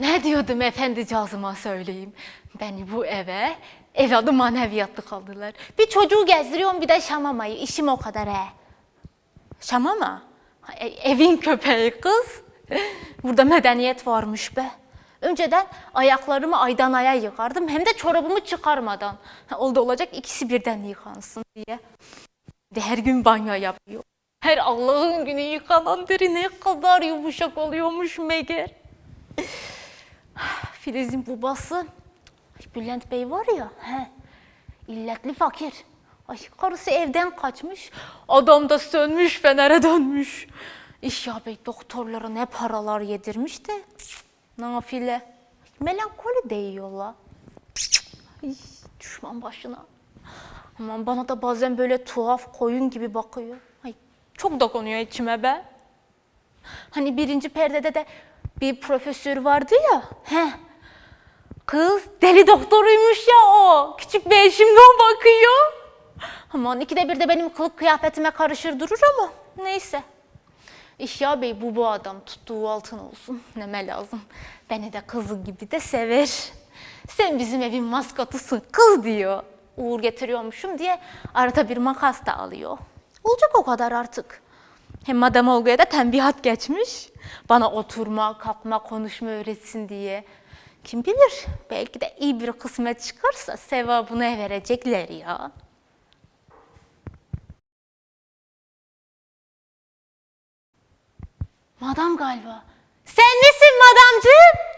Ne diyordum efendi cazıma söyleyeyim. Beni bu eve evladı maneviyatlı kaldılar. Bir çocuğu gezdiriyorum bir de şamamayı. İşim o kadar he. Şamama? E- evin köpeği kız. Burada medeniyet varmış be. Önceden ayaklarımı aydan aya yıkardım hem de çorabımı çıkarmadan. Oldu olacak ikisi birden yıkansın diye. De her gün banyo yapıyor. Her Allah'ın günü yıkanan deri ne kadar yumuşak oluyormuş meğer. Filiz'in babası Bülent Bey var ya, he, illetli fakir. Ay karısı evden kaçmış, adam da sönmüş fenere dönmüş. İş ya bey doktorlara ne paralar yedirmiş de nafile. Melankoli değiyorlar. Ay, düşman başına. Aman bana da bazen böyle tuhaf koyun gibi bakıyor. Ay, çok dokunuyor içime be. Hani birinci perdede de bir profesör vardı ya. He. Kız deli doktoruymuş ya o. Küçük bir eşimden bakıyor. Aman ikide bir de benim kılık kıyafetime karışır durur ama neyse. İşya Bey bu bu adam tuttuğu altın olsun. Neme lazım. Beni de kızı gibi de sever. Sen bizim evin maskotısın kız diyor. Uğur getiriyormuşum diye arada bir makas da alıyor. Olacak o kadar artık. Hem Madame Olga'ya da tembihat geçmiş. Bana oturma, kalkma, konuşma öğretsin diye. Kim bilir belki de iyi bir kısmet çıkarsa sevabını verecekler ya. Madam galiba. Sen misin buyur.